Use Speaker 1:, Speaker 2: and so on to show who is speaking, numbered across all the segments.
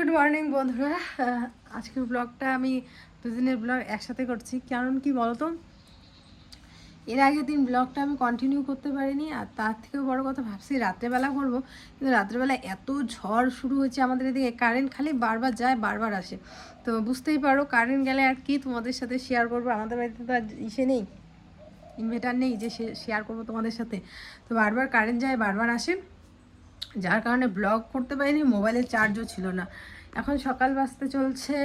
Speaker 1: Good morning বন্ধুরা। আজকের ব্লগটা আমি দুদিনের ব্লগ একসাথে করছি। কারণ কি বলতো? এর আগের দিন ব্লগটা আমি কন্টিনিউ করতে পারিনি, আর তার থেকেও বড় কথা ভাবছি রাত্রেবেলা করব। কিন্তু রাত্রেবেলা এত ঝড় শুরু হয়েছে আমাদের এদিকে কারেন্ট খালি বারবার যায়, বারবার আসে। তো বুঝতেই পারো কারেন্ট গেলে আর কি তোমাদের সাথে শেয়ার করব? আমাদের বাড়িতে তো আর ইসে নেই ইনভার্টার নেই যে শেয়ার করব তোমাদের সাথে। তো বারবার কারেন্ট যায়, বারবার আসে। যার কারণে ব্লগ করতে পারিনি মোবাইলের চার্জও ছিল না। এখন সকাল বাজতে চলছে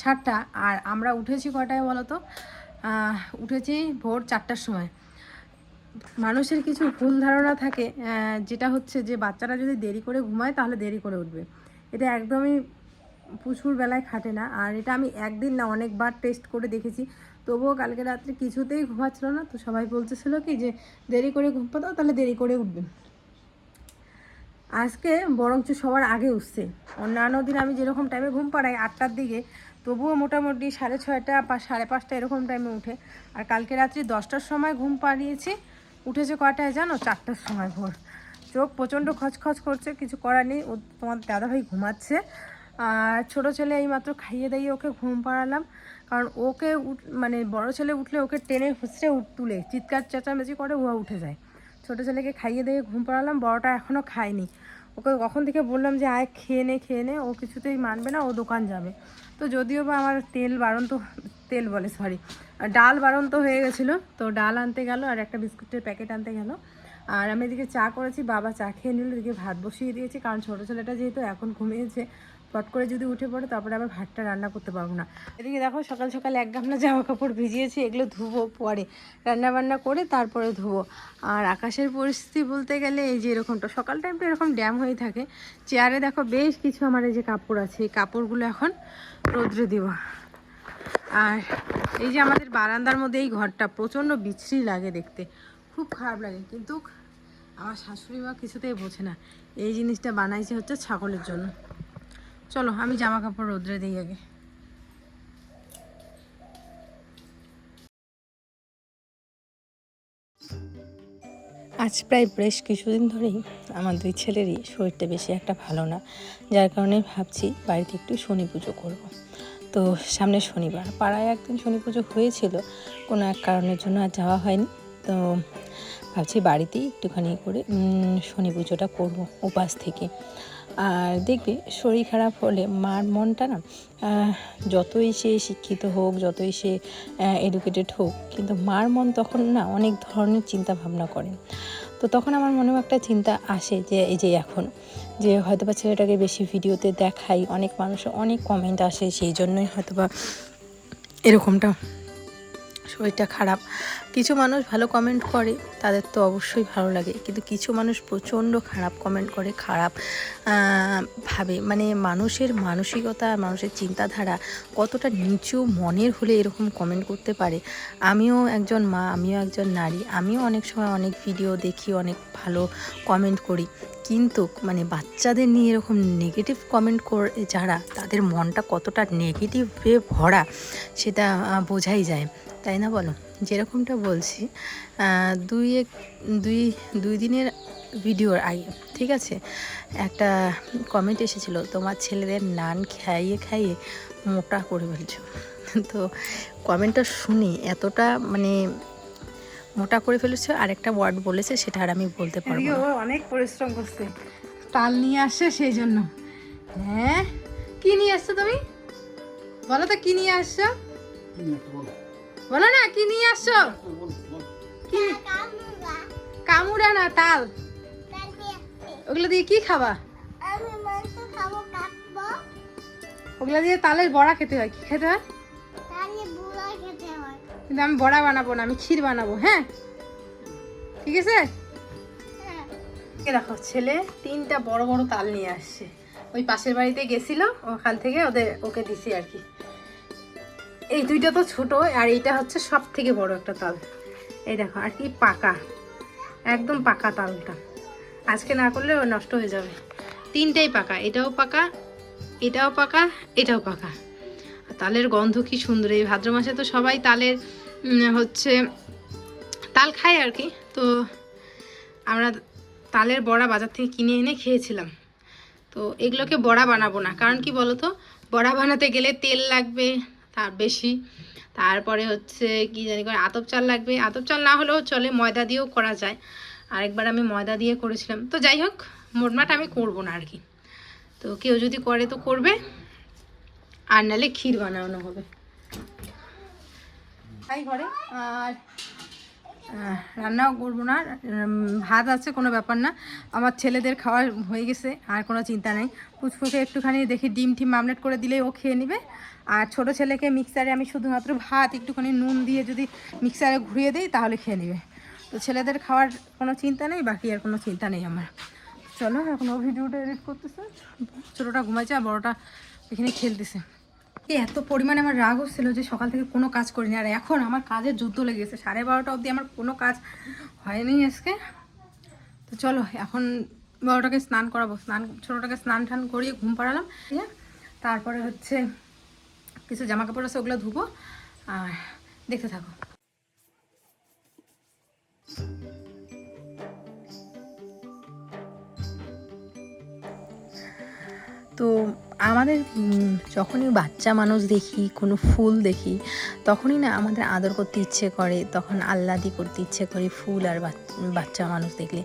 Speaker 1: সাতটা। আর আমরা উঠেছি কটায় বলো তো উঠেছি ভোর চারটার সময়। মানুষের কিছু ভুল ধারণা থাকে যেটা হচ্ছে যে বাচ্চারা যদি দেরি করে ঘুমায়, তাহলে দেরি করে উঠবে। এটা একদমই প্রচুর বেলায় খাটে না। আর এটা আমি একদিন না, অনেকবার টেস্ট করে দেখেছি। তবুও কালকে রাত্রে কিছুতেই ঘুমাচ্ছিল না। তো সবাই বলতেছিল কি যে, দেরি করে ঘুম পাতাও, তাহলে দেরি করে উঠবে। আজকে বরঞ্চ সবার আগে উঠছে। অন্যান্য দিন আমি যেরকম টাইমে ঘুম পাড়াই আটটার দিকে, তবুও মোটামুটি সাড়ে ছয়টা বা সাড়ে পাঁচটা এরকম টাইমে উঠে। আর কালকে রাত্রি দশটার সময় ঘুম পাড়িয়েছি, উঠেছে কটায় জানো? চারটার সময় ভোর। চোখ প্রচণ্ড খচখচ করছে, কিছু করার নেই। ও তোমার দাদাভাই ঘুমাচ্ছে। আর ছোটো ছেলে এই মাত্র খাইয়ে দাইয়ে ওকে ঘুম পাড়ালাম। কারণ ওকে মানে বড় ছেলে উঠলে ওকে টেনে হুঁচড়ে তুলে, চিৎকার চেঁচামেচি করে ও উঠে যায়। ছোটো ছেলেকে খাইয়ে দিয়ে ঘুম পাড়ালাম, বড়টা এখনও খায়নি। ওকে কখন থেকে বললাম যে, আয় খেয়ে নে খেয়ে নে, ও কিছুতেই মানবে না, ও দোকান যাবে। তো যদিও বা আমার তেল বারণ তো তেল বলে সরি ডাল বারণ তো হয়ে গেছিল, তো ডাল আনতে গেল আর একটা বিস্কুটের প্যাকেট আনতে গেল। আর আমি এদিকে চা করেছি, বাবা চা খেয়ে নিল, এদিকে ভাত বসিয়ে দিয়েছি, কারণ ছোটো ছেলেটা যেহেতু এখন ঘুমিয়েছে ফট করে যদি উঠে পড়ে, তারপরে আবার ভাতটা রান্না করতে পারব না। এদিকে দেখো, সকাল সকাল এক গামলা জামা কাপড় ভিজিয়েছি, এগুলো ধুবো পরে। রান্না বান্না করে তারপরে ধুবো। আর আকাশের পরিস্থিতি বলতে গেলে এই যে এরকমটা, সকাল টাইমটা এরকম ড্যাম হয়ে থাকে। চেয়ারে দেখো বেশ কিছু আমার এই যে কাপড় আছে, এই কাপড়গুলো এখন রোদ্রে দিব। আর এই যে আমাদের বারান্দার মধ্যে এই ঘরটা, প্রচণ্ড বিচ্ছিরি লাগে দেখতে। খুব খারাপ লাগে, কিন্তু আমার শাশুড়ি মা কিছুতেই বোঝে না। এই জিনিসটা বানাইছে হচ্ছে ছাগলের জন্য। চলো, আমি জামা কাপড় রোদ্রে দিই আগে। আজ প্রায় বেশ কিছুদিন ধরেই আমার দুই ছেলেরই শরীরটা বেশি একটা ভালো না, যার কারণে ভাবছি বাড়িতে একটু শনি পুজো করব। তো সামনে শনিবার, পাড়ায় একদিন শনি পুজো হয়েছিল, কোনো এক কারণের জন্য আর যাওয়া হয়নি। তো ভাবছি বাড়িতেই একটুখানি করে শনি পুজোটা করব উপাস থেকে। আর দেখবে শরীর খারাপ হলে মার মনটা না যতই সে শিক্ষিত হোক, যতই সে এডুকেটেড হোক, কিন্তু মার মন তখন না অনেক ধরনের চিন্তা ভাবনা করে। তো তখন আমার মনেও একটা চিন্তা আসে যে, এই যে এখন যে হয়তো বা ছেলেটাকে বেশি ভিডিওতে দেখাই, অনেক মানুষের অনেক কমেন্ট আসে, সেই জন্যই হয়তো বা এরকমটা শরীরটা খারাপ। কিছু মানুষ ভালো কমেন্ট করে, তাদের তো অবশ্যই ভালো লাগে। কিন্তু কিছু মানুষ প্রচণ্ড খারাপ কমেন্ট করে, খারাপ ভাবে। মানে মানুষের মানসিকতা, মানুষের চিন্তাধারা কতটা নিচু মনের হলে এরকম কমেন্ট করতে পারে। আমিও একজন মা, আমিও একজন নারী, আমিও অনেক সময় অনেক ভিডিও দেখি, অনেক ভালো কমেন্ট করি। কিন্তু মানে বাচ্চাদের নিয়ে এরকম নেগেটিভ কমেন্ট করে, যারা তাদের মনটা কতটা নেগেটিভে ভরা, সেটা বোঝাই যায়। তাই না বলো? যেরকমটা বলছি দুই এক দুই দুই দিনের ভিডিওর আগে ঠিক আছে? একটা কমেন্ট এসেছিল তোমার ছেলেদের নান খাইয়ে খাইয়ে মোটা করে ফেলছো। তো কমেন্টটা শুনি এতটা মানে মোটা করে ফেলেছে আর একটা ওয়ার্ড বলেছে সেটা আর আমি বলতে পারব অনেক পরিশ্রম করছে। তাল নিয়ে আসছে সেই জন্য। হ্যাঁ? কি নিয়ে আসছো তুমি? বলো তো কি নিয়ে আসছো? বলো না, কি নিয়ে আসছো? কি? কামুড়া না, তাল? ওগুলো দিয়ে কি খাবা? ওগুলো দিয়ে তালের বড়া খেতে হয়, কি খেতে হয়? কিন্তু আমি বড়া বানাবো না, আমি ক্ষীর বানাবো হ্যাঁ? ঠিক আছে? দেখো, ছেলে তিনটা বড় বড় তাল নিয়ে আসছে। ওই পাশের বাড়িতে গেছিল, ওখান থেকে ওদের, ওকে দিছি আর কি। এই দুইটা তো ছোট, আর এইটা হচ্ছে সব থেকে বড় একটা তাল। এই দেখো, আর কি পাকা, একদম পাকা তালটা। আজকে না করলে ও নষ্ট হয়ে যাবে। তিনটাই পাকা, এটাও পাকা এটাও পাকা এটাও পাকা। তালের গন্ধ কি সুন্দর, এই ভাদ্র মাসে তো সবাই তালের হচ্ছে, তাল খায় আর কি। তো আমরা তালের বড়া বাজার থেকে কিনে এনে খেয়েছিলাম। তো এগুলোকে বড়া বানাবো না, কারণ কি বলো তো বড়া বানাতে গেলে তেল লাগবে তার বেশি। তারপরে হচ্ছে কি জানি করে আতপ চাল লাগবে। আতপ চাল না হলেও চলে, ময়দা দিয়েও করা যায়। আরেকবার আমি ময়দা দিয়ে করেছিলাম। তো যাই হোক, মোটমাট আমি করব না আর কি। তো কেউ যদি করে তো করবে। আর নালে ক্ষীর বানানো হবে। তাই ঘরে, আর রান্নাও করব না। ভাত আছে, কোনো ব্যাপার না। আমার ছেলেদের খাওয়া হয়ে গেছে, আর কোনো চিন্তা নেই। ফুচফুকে একটুখানি দেখি ডিম টিম মামলেট করে দিলেই ও খেয়ে নেবে। আর ছোট ছেলেকে মিক্সারে আমি শুধুমাত্র ভাত, একটুখানি নুন দিয়ে যদি মিক্সারে ঘুরিয়ে দিই, তাহলে খেয়ে নেবে। তো ছেলেদের খাওয়ার কোনো চিন্তা নেই, বাকি আর কোনো চিন্তা নেই আমার। চলো, এখন ও ভিডিওটা এডিট করতেছে। ছোটোটা ঘুমাইছে আর বড়োটা এখানে খেলতেছে। এত পরিমাণে আমার রাগ হচ্ছিল যে সকাল থেকে কোনো কাজ করিনি। আর এখন আমার কাজের যুদ্ধ লেগেছে সাড়ে বারোটা অবধি আমার কোনো কাজ হয়নি আজকে। তো চলো, এখন বড়োটাকে স্নান করাবো। স্নান, ছোটোটাকে স্নান টান করিয়ে ঘুম পাড়ালাম। তারপরে হচ্ছে কিছু জামা কাপড় আছে, ওগুলো ধুবো। আর দেখতে থাকো। তো আমাদের যখনই বাচ্চা মানুষ দেখি, কোনো ফুল দেখি, তখনই না আমাদের আদর করতে ইচ্ছে করে, তখন আহ্লাদি করতে ইচ্ছে করে ফুল আর বাচ- বাচ্চা মানুষ দেখলে।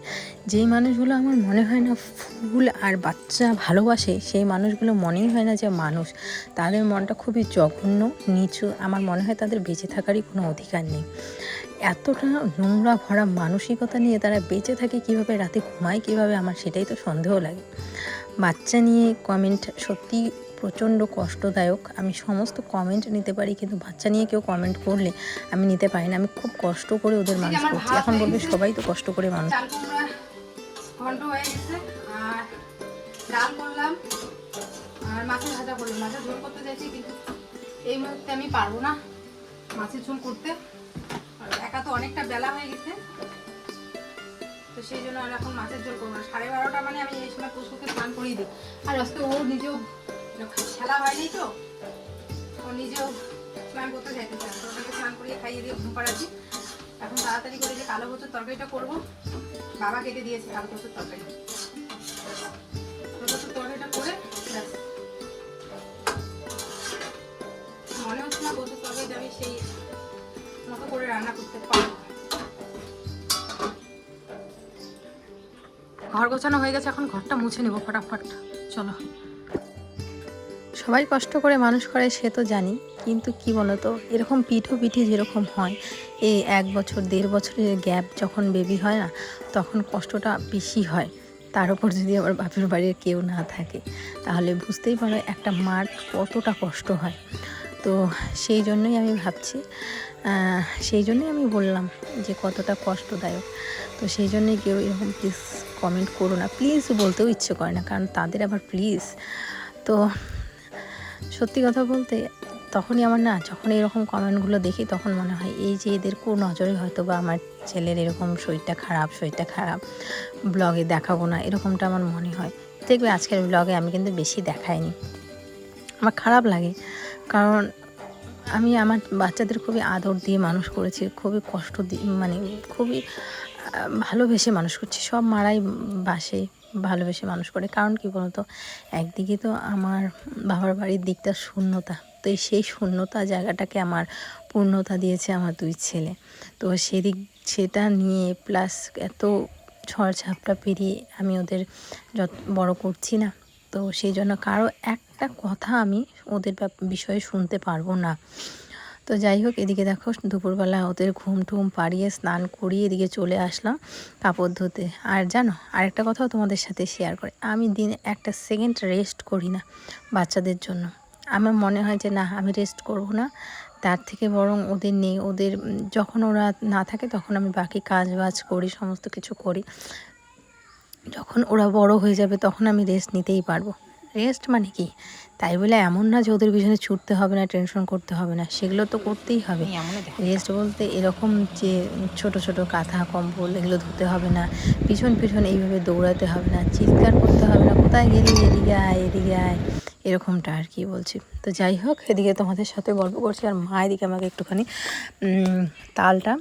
Speaker 1: যেই মানুষগুলো আমার মনে হয় না ফুল আর বাচ্চা ভালোবাসে, সেই মানুষগুলো মনেই হয় না যে মানুষ। তাদের মনটা খুবই জঘন্য, নিচু, আমার মনে হয় তাদের বেঁচে থাকারই কোনো অধিকার নেই। এতটা নোংরা ভরা মানসিকতা নিয়ে তারা বেঁচে থাকে, কীভাবে রাতে ঘুমায়, কীভাবে আমার সেটাই তো সন্দেহ লাগে। বাচ্চা নিয়ে কমেন্ট সত্যি প্রচণ্ড কষ্টদায়ক। আমি সমস্ত কমেন্ট নিতে পারি কিন্তু বাচ্চা নিয়ে কেউ কমেন্ট করলে আমি নিতে পারি না। আমি খুব কষ্ট করে ওদের মানুষ করছি। এখন বলবে সবাই তো কষ্ট করে মানুষ। ঘন্ট হয়ে গেছে। আর ডাল করলাম। আর মাছের ভাজা করলাম। মাছের ঝোল করতে চাইছি কিন্তু এই মুহূর্তে আমি পারব না মাছের ঝোল করতে। আর একা তো অনেকটা বেলা হয়ে গেছে। তো সেই জন্য আর এখন মাছের ঝোল করব না। সাড়ে বারোটা মানে আমি এই সময় পশুকে স্নান করিয়ে দিই। আর আজকে ও নিজেও খেলা হয়নি তো, ও নিজেও স্নান করতে চাইতে চায় তো ওটাকে স্নান করিয়ে খাইয়ে দিয়ে ঘুম পাড়াচ্ছি। এখন তাড়াতাড়ি করে যে কালো কচুর তরকারিটা করব, বাবা কেটে দিয়েছে কালো কচুর তরকারি। তরকারিটা করে। মনে হচ্ছে না কচুর তরকারিটা আমি সেই মতো করে রান্না করতে পারব। ঘর গোছানো হয়ে গেছে, এখন ঘরটা মুছে নেব ফটাফট। চলো। সবাই কষ্ট করে মানুষ করে, সে তো জানি, কিন্তু কি বলতো, এরকম পিঠো পিঠে যেরকম হয়, এই এক বছর, দেড় বছরের গ্যাপ যখন বেবি হয় না, তখন কষ্টটা বেশি হয়। তার উপর যদি আবার বাপের বাড়ির কেউ না থাকে, তাহলে বুঝতেই পারো একটা মার কতটা কষ্ট হয়। তো সেই জন্যই আমি ভাবছি সেই জন্যই আমি বললাম যে কতটা কষ্টদায়ক। তো সেই জন্যই কেউ এরকম প্লিজ কমেন্ট করো না। প্লিজ বলতেও ইচ্ছে করে না, কারণ তাদের আবার প্লিজ তো সত্যি কথা বলতে তখনই আমার না, যখন এরকম কমেন্টগুলো দেখি তখন মনে হয় এই যে এদের কোন নজরে হয়তো বা আমার ছেলের এরকম শরীরটা খারাপ শরীরটা খারাপ ব্লগে দেখাবো না, এরকমটা আমার মনে হয়। দেখবে আজকের ব্লগে আমি কিন্তু বেশি দেখাইনি। আমার খারাপ লাগে। কারণ আমি আমার বাচ্চাদের খুবই আদর দিয়ে মানুষ করেছি, খুবই কষ্ট দিয়ে মানে খুবই ভালোবেসে মানুষ করছি। সব মারাই বাসে ভালোবেসে মানুষ করে। কারণ কি বলতো? একদিকে তো আমার বাবার বাড়ির দিকটা শূন্যতা। তো এই সেই শূন্যতা জায়গাটাকে আমার পূর্ণতা দিয়েছে আমার দুই ছেলে। তো সেদিক, সেটা নিয়ে প্লাস এত ঝড় ঝাপটা পেরিয়ে আমি ওদের যত বড় করছি না। তো সেই জন্য কারও একটা কথা আমি ওদের বিষয়ে শুনতে পারব না। তো যাই হোক, এদিকে দেখো দুপুরবেলা ওদের ঘুম টুম পাড়িয়ে স্নান করিয়ে এদিকে চলে আসলাম কাপড় ধুতে। আর জানো, আরেকটা কথাও তোমাদের সাথে শেয়ার করে, আমি দিনে একটা সেকেন্ড রেস্ট করি না বাচ্চাদের জন্য। আমার মনে হয় যে, না, আমি রেস্ট করব না। তার থেকে বরং ওদের নেই, ওদের যখন ওরা না থাকে তখন আমি বাকি কাজ বাজ করি, সমস্ত কিছু করি। যখন ওরা বড় হয়ে যাবে তখন আমি রেস্ট নিতেই পারব। রেস্ট মানে কি? তাই বলে এমন না যে ওদের পিছনে ছুটতে হবে না টেনশন করতে হবে না সেগুলো তো করতেই হবে। রেস্ট বলতে এরকম যে ছোট ছোট কাঁথা কম্বল এগুলো ধুতে হবে না পিছন পিছন এইভাবে দৌড়াতে হবে না চিৎকার করতে হবে না কোথায় গেলি? এদিকে আয় এদিকে আয় এরকমটা আর কি বলছি। তো যাই হোক এদিকে তোমাদের সাথে গল্প করছি আর মা এদিকে আমাকে একটুখানি তালটা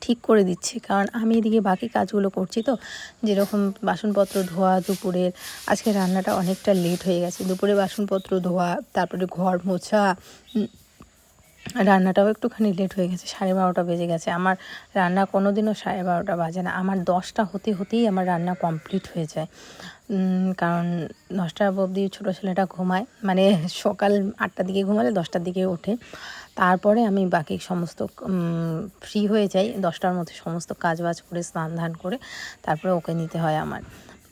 Speaker 1: ঠিক করে দিচ্ছি। কারণ আমি এদিকে বাকি কাজগুলো করছি তো, যেরকম বাসনপত্র ধোয়া, দুপুরের আজকে রান্নাটা অনেকটা লেট হয়ে গেছে। দুপুরে বাসনপত্র ধোয়া, তারপরে ঘর মোছা রান্নাটাও একটুখানি লেট হয়ে গেছে, সাড়ে বারোটা বেজে গেছে। আমার রান্না কোনো দিনও সাড়ে বারোটা বাজে না। আমার দশটা হতে হতেই আমার রান্না কমপ্লিট হয়ে যায়। কারণ দশটা অবধি ছোটো ছেলেটা ঘুমায়। মানে সকাল আটটার দিকে ঘুমালে দশটার দিকে ওঠে। তারপরে আমি বাকি সমস্ত ফ্রি হয়ে যাই। দশটার মধ্যে সমস্ত কাজ বাজ করে, স্নান ধান করে তারপরে ওকে নিতে হয় আমার।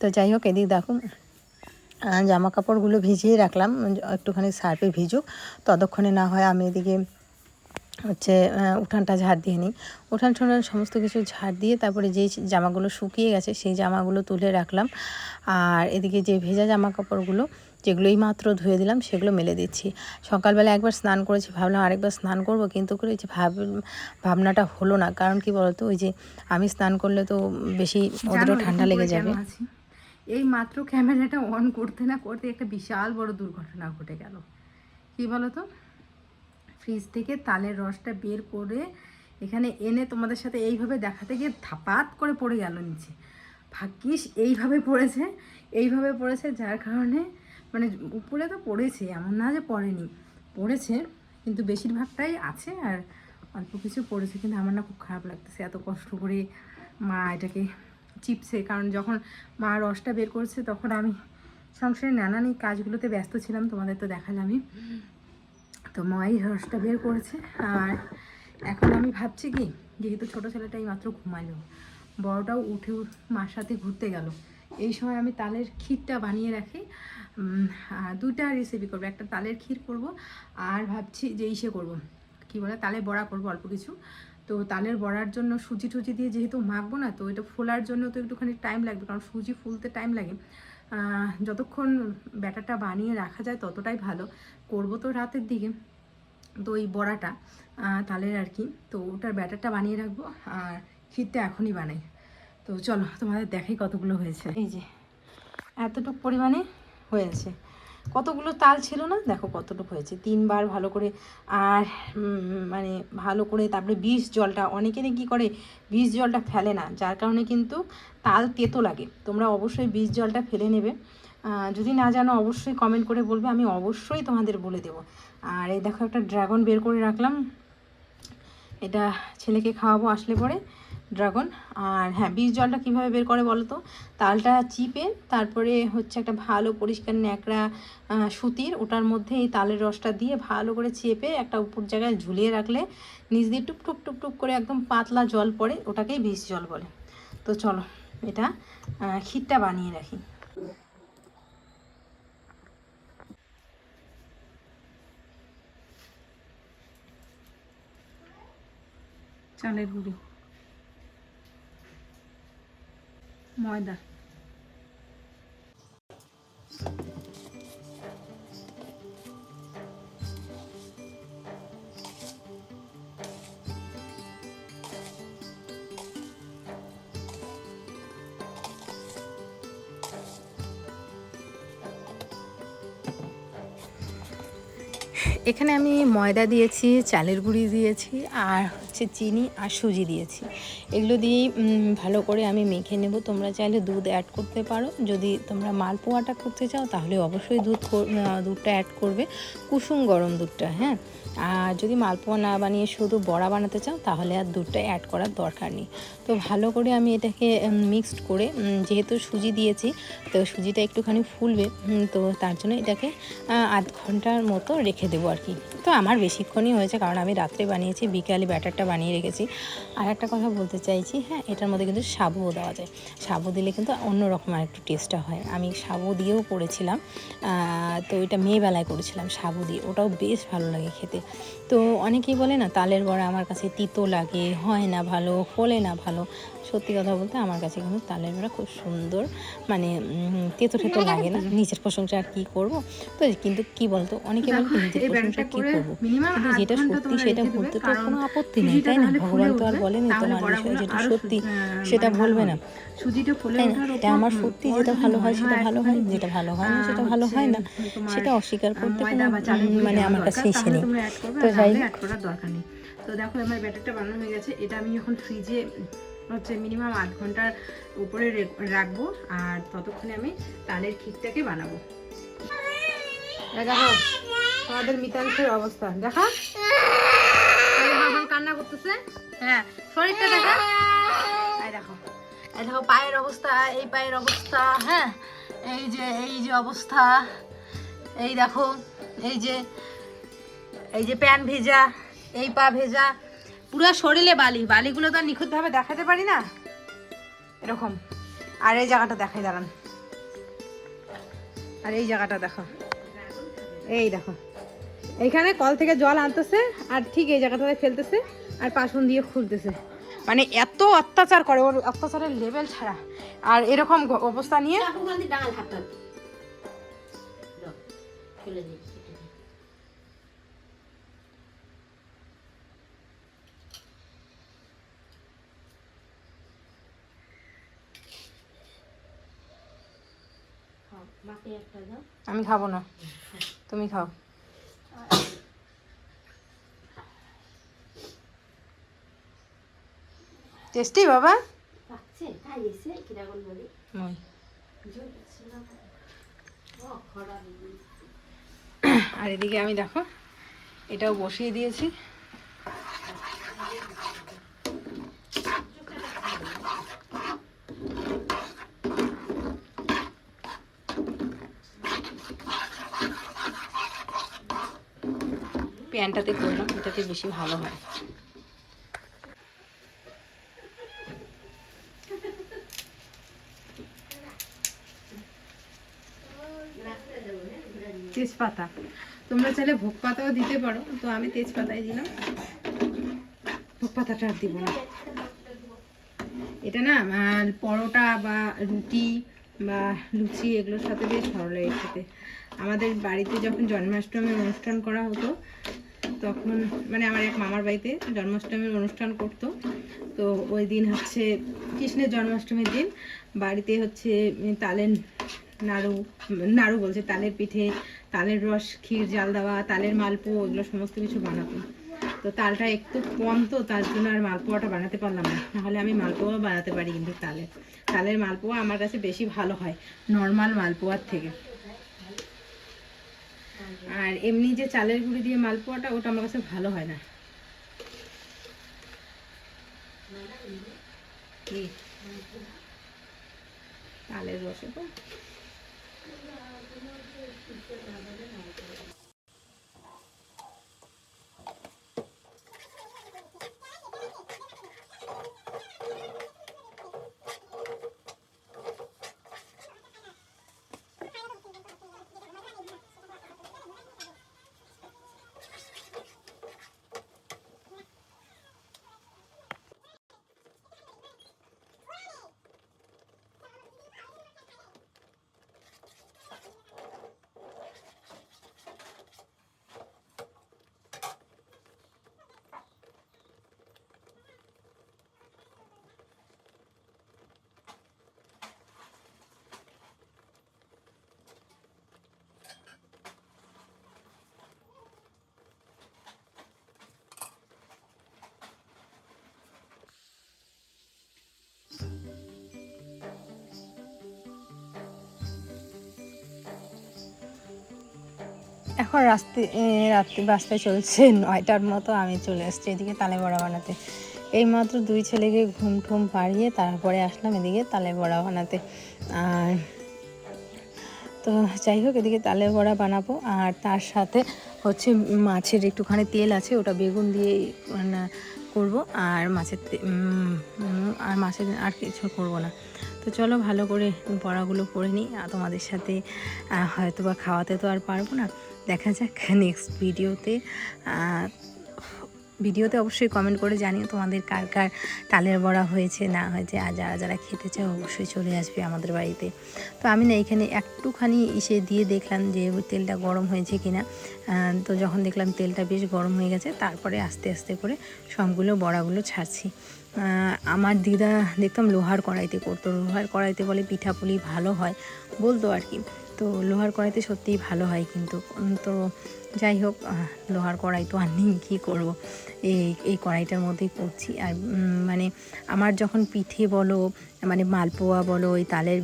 Speaker 1: তো যাই হোক, এদিক দেখুন জামা কাপড়গুলো ভিজিয়ে রাখলাম, একটুখানি সার্ফে ভিজুক। ততক্ষণে না হয় আমি এদিকে হচ্ছে উঠানটা ঝাড় দিয়ে নিই। উঠান ঠোঠান সমস্ত কিছু ঝাড় দিয়ে তারপরে যেই জামাগুলো শুকিয়ে গেছে, সেই জামাগুলো তুলে রাখলাম। আর এদিকে যে ভেজা জামা কাপড়গুলো যেগুলো এই মাত্র ধুয়ে দিলাম সেগুলো মেলে দিচ্ছি। সকালবেলা একবার স্নান করেছি ভাবলাম আরেকবার স্নান করব কিন্তু করে যে ভাব ভাবনাটা হলো না। কারণ কি বলতো ওই যে আমি স্নান করলে তো বেশি ওদেরও ঠান্ডা লেগে যাবে। এই মাত্র ক্যামেরাটা অন করতে না করতে একটা বিশাল বড় দুর্ঘটনা ঘটে গেল। কি বলো তো ফ্রিজ থেকে তালের রসটা বের করে এখানে এনে তোমাদের সাথে এইভাবে দেখাতে গিয়ে ধাপাত করে পড়ে গেল নিচে। ভাগ্যিস এইভাবে পড়েছে এইভাবে পড়েছে যার কারণে মানে উপরে তো পড়েছে, এমন না যে পড়েনি। পড়েছে, কিন্তু বেশিরভাগটাই আছে আর অল্প কিছু পড়েছে, কিন্তু আমার না খুব খারাপ লাগতেছে এত কষ্ট করে মা এটাকে চিপসে কারণ যখন মা রসটা বের করছে, তখন আমি সংসারে নানান কাজগুলোতে ব্যস্ত ছিলাম, তোমাদের তো দেখালামই। তো মাই রসটা বের করেছে, আর এখন আমি ভাবছি কি, যেহেতু ছোটো ছেলেটা এই মাত্র ঘুমাইলো বড়টাও উঠ- মার সাথে ঘুরতে গেল। এই সময় আমি তালের ক্ষীরটা বানিয়ে রাখি দুইটা রেসিপি করব। একটা তালের ক্ষীর করব আর ভাবছি যে ইসে করব। কি বলে? তালের বড়া করব অল্প কিছু। তো তালের বড়ার জন্য সুজি টুজি দিয়ে যেহেতু মাখবো না, তো এটা ফোলার জন্য তো একটুখানি টাইম লাগবে, কারণ সুজি ফুলতে টাইম লাগে। যতক্ষণ ব্যাটারটা বানিয়ে রাখা যায় ততটাই ভালো। করব তো রাতের দিকে। তো ওই বড়াটা তালের আর কি। তো ওটার ব্যাটারটা বানিয়ে রাখব আর ক্ষীরটা এখনই বানাই। তো চলো, তোমাদের দেখাই কতগুলো হয়েছে। এই যে, এতটুকু পরিমাণে হয়েছে। কতগুলো তাল ছিল না? দেখো কতটুকু হয়েছে। তিনবার ভালো করে আর মানে ভালো করে তারপরে বিষ জলটা অনেকেরই কী করে বিষ জলটা ফেলে না, যার কারণে কিন্তু তাল তেতো লাগে। তোমরা অবশ্যই বিষ জলটা ফেলে নেবে। যদি না জানো অবশ্যই কমেন্ট করে বলবে, আমি অবশ্যই তোমাদের বলে দেবো। আর এই দেখো একটা ড্রাগন বের করে রাখলাম। এটা ছেলেকে খাওয়াবো আসলে পরে। ড্রাগন। আর হ্যাঁ বীজ জলটা কীভাবে বের করে বলো তো? তালটা চিপে, তারপরে হচ্ছে একটা ভালো পরিষ্কার ন্যাকড়া সুতির, ওটার মধ্যে এই তালের রসটা দিয়ে ভালো করে চেপে একটা উপর জায়গায় ঝুলিয়ে রাখলে নিজ দিয়ে টুপ টুপ করে একদম পাতলা জল পড়ে, ওটাকেই বীজ জল বলে। তো চলো, এটা ক্ষীরটা বানিয়ে রাখি। চালের গুঁড়ি। ময়দা। এখানে আমি ময়দা দিয়েছি চালের গুঁড়ি দিয়েছি আর হচ্ছে চিনি আর সুজি দিয়েছি। এগুলো দিয়েই ভালো করে আমি মেখে নেব। তোমরা চাইলে দুধ অ্যাড করতে পারো। যদি তোমরা মালপোয়াটা করতে চাও, তাহলে অবশ্যই দুধ দুধটা অ্যাড করবে। কুসুম গরম দুধটা হ্যাঁ? আর যদি মালপোয়া না বানিয়ে শুধু বড়া বানাতে চাও, তাহলে আর দুধটা অ্যাড করার দরকার নেই। তো ভালো করে আমি এটাকে মিক্সড করে যেহেতু সুজি দিয়েছি, তো সুজিটা একটুখানি ফুলবে তো তার জন্য এটাকে আধ ঘণ্টার মতো রেখে দেবো আর কি। তো আমার বেশিক্ষণই হয়েছে, কারণ আমি রাত্রে বানিয়েছি, বিকালে ব্যাটারটা বানিয়ে রেখেছি। আর একটা কথা বলতে চাইছি হ্যাঁ এটার মধ্যে কিন্তু সাবুও দেওয়া যায়। সাবু দিলে কিন্তু অন্যরকম আর একটু টেস্টটা হয়। আমি সাবু দিয়েও করেছিলাম তো এটা মেয়েবেলায় করেছিলাম সাবু দিয়ে। ওটাও বেশ ভালো লাগে খেতে। তো অনেকেই বলে না, তালের বড়া আমার কাছে তিতো লাগে, হয় না ভালো ফলে না ভালো। সত্যি কথা বলতে আমার কাছে কিন্তু তালের বড়া খুব সুন্দর। মানে তেতো তেতো লাগে না। নিজের প্রশংসা আর কি করব? তো কিন্তু কি বলতো? অনেকে বলে কি নিজের প্রশংসা কি করব? কিন্তু যেটা সত্যি সেটা বলতে তো কোনো আপত্তি নেই তাই না? ভগবান তো আর বলেনি তোমার বিষয়ে যেটা সত্যি সেটা বলবে না। তাই না? এটা আমার সত্যি যেটা ভালো হয় সেটা ভালো হয় যেটা ভালো হয় না সেটা ভালো হয় না সেটা অস্বীকার করতে কোনো মানে আমার কাছে এসে নেই। তো যাই
Speaker 2: দরকার নেই।
Speaker 1: তো দেখো আমার ব্যাটারটা বানানো হয়ে গেছে এটা আমি এখন ফ্রিজে হচ্ছে মিনিমাম আধ ঘণ্টার উপরে রাখব আর ততক্ষণে আমি তালের ক্ষীরটাকে বানাবো। দেখো আমাদের মিতাংশের অবস্থা। দেখা? কান্না করতেছে। হ্যাঁ শরীরটা দেখা? এই দেখো এই দেখো পায়ের অবস্থা, এই পায়ের অবস্থা হ্যাঁ এই যে এই যে অবস্থা। এই দেখো, এই যে এই যে প্যান ভেজা, এই পা ভেজা পুরো শরীরে বালি, বালিগুলো তো আর নিখুঁতভাবে দেখাতে পারি না। এরকম। আর এই জায়গাটা দেখাই, দাঁড়ান। আর এই জায়গাটা দেখো। এই দেখো। এইখানে কল থেকে জল আনতেছে, আর ঠিক এই জায়গাটাতে ফেলতেছে, আর পাশন দিয়ে খুলতেছে। মানে এত অত্যাচার করে, ওর অত্যাচারের লেভেল ছাড়া। আর এরকম অবস্থা নিয়ে আমি খাব না। তুমি খাও। টেস্টি বাবা। আর এদিকে আমি দেখো এটাও বসিয়ে দিয়েছি। প্যানটাতে করলাম, এটাতে বেশি ভালো হয়। তেজপাতা। তোমরা চাইলে ভোগ পাতাও দিতে পারো, তো আমি তেজপাতাই দিলাম। ভোগ পাতাটা আর দিব না। এটা না পরোটা বা রুটি বা লুচি এগুলোর সাথে বেশ ভালো লাগে খেতে। আমাদের বাড়িতে যখন জন্মাষ্টমীর অনুষ্ঠান করা হতো তখন মানে আমার এক মামার বাড়িতে জন্মাষ্টমীর অনুষ্ঠান করতো। তো ওই দিন হচ্ছে কৃষ্ণের জন্মাষ্টমীর দিন। বাড়িতে হচ্ছে তালের নাড়ু নাড়ু বলছে, তালের পিঠে, তালের রস, ক্ষীর, জাল দেওয়া, তালের মালপো এগুলো সমস্ত কিছু বানাতো। তো তালটা একটু কম তো, তার জন্য আর মালপোয়াটা বানাতে পারলাম না। নাহলে আমি মালপোয়া বানাতে পারি কিন্তু তালের তালের মালপোয়া আমার কাছে বেশি ভালো হয়, নর্মাল মালপোয়ার থেকে। আর এমনি যে চালের গুঁড়ি দিয়ে মালপোয়াটা ওটা আমার কাছে ভালো হয় না। চালের রসে তো। এখন রাস্তে রাত্রি বাসটায় চলছে নয়টার মতো, আমি চলে আসছি এদিকে তালে বড়া বানাতে। এইমাত্র দুই ছেলেকে ঘুম ঠুম পাড়িয়ে তারপরে আসলাম এদিকে তালে বড়া বানাতে। আর তো যাই হোক, এদিকে তালে বড়া বানাবো। আর তার সাথে হচ্ছে মাছের একটুখানি তেল আছে, ওটা বেগুন দিয়ে করব। আর মাছের আর মাছের আর কিছু করব না। তো চলো ভালো করে বড়াগুলো করে নিই, আর তোমাদের সাথে হয়তো বা খাওয়াতে তো আর পারব না। দেখা যাক নেক্সট ভিডিওতে ভিডিওতে অবশ্যই কমেন্ট করে জানিও তোমাদের কার কার তালের বড়া হয়েছে, না হয়েছে, আর যারা যারা খেতে চাও অবশ্যই চলে আসবে আমাদের বাড়িতে। তো আমি না এখানে একটুখানি ইসে দিয়ে দেখলাম যে তেলটা গরম হয়েছে কিনা। তো যখন দেখলাম তেলটা বেশ গরম হয়ে গেছে, তারপরে আস্তে আস্তে করে সবগুলো বড়াগুলো ছাড়ছি। আমার দিদা দেখতাম লোহার কড়াইতে করতো। লোহার কড়াইতে বলে পিঠাপুলি ভালো হয়, বলতো আর কি। তো লোহার কড়াইতে সত্যিই ভালো হয় কিন্তু। তো যাই হোক লোহার কড়াই তো আর নেই, কী করব? এই এই কড়াইটার মধ্যেই করছি আর মানে আমার যখন পিঠে বলো মানে মালপোয়া বলো, ওই তালের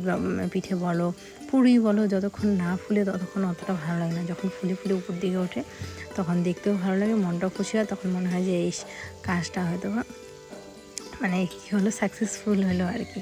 Speaker 1: পিঠে বলো, পুরি বলো, যতক্ষণ না ফুলে ততক্ষণ অতটা ভালো লাগে না। যখন ফুলে ফুলে উপর দিকে ওঠে, তখন দেখতেও ভালো লাগে, মনটাও খুশি হয়, তখন মনে হয় যে এই কাজটা হয়তো বা মানে কী হলো সাকসেসফুল হলো আর কি।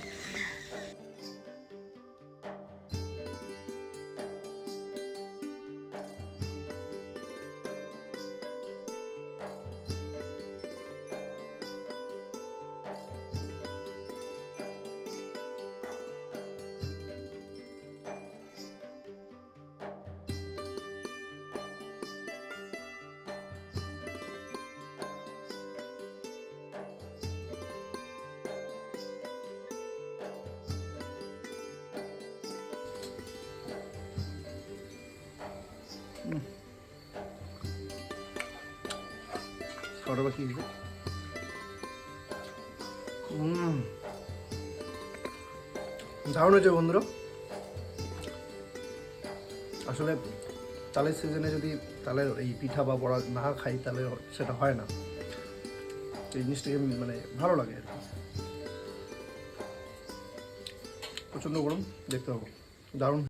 Speaker 2: কটা বাকি দারুণ হয়েছে বন্ধুরা। আসলে তালের সিজনে যদি তালের এই পিঠা বা বড়া না খাই তাহলে সেটা হয় না। এই জিনিসটাকে মানে ভালো লাগে আর কি। প্রচণ্ড গরম দেখতে পাবো। দারুণ।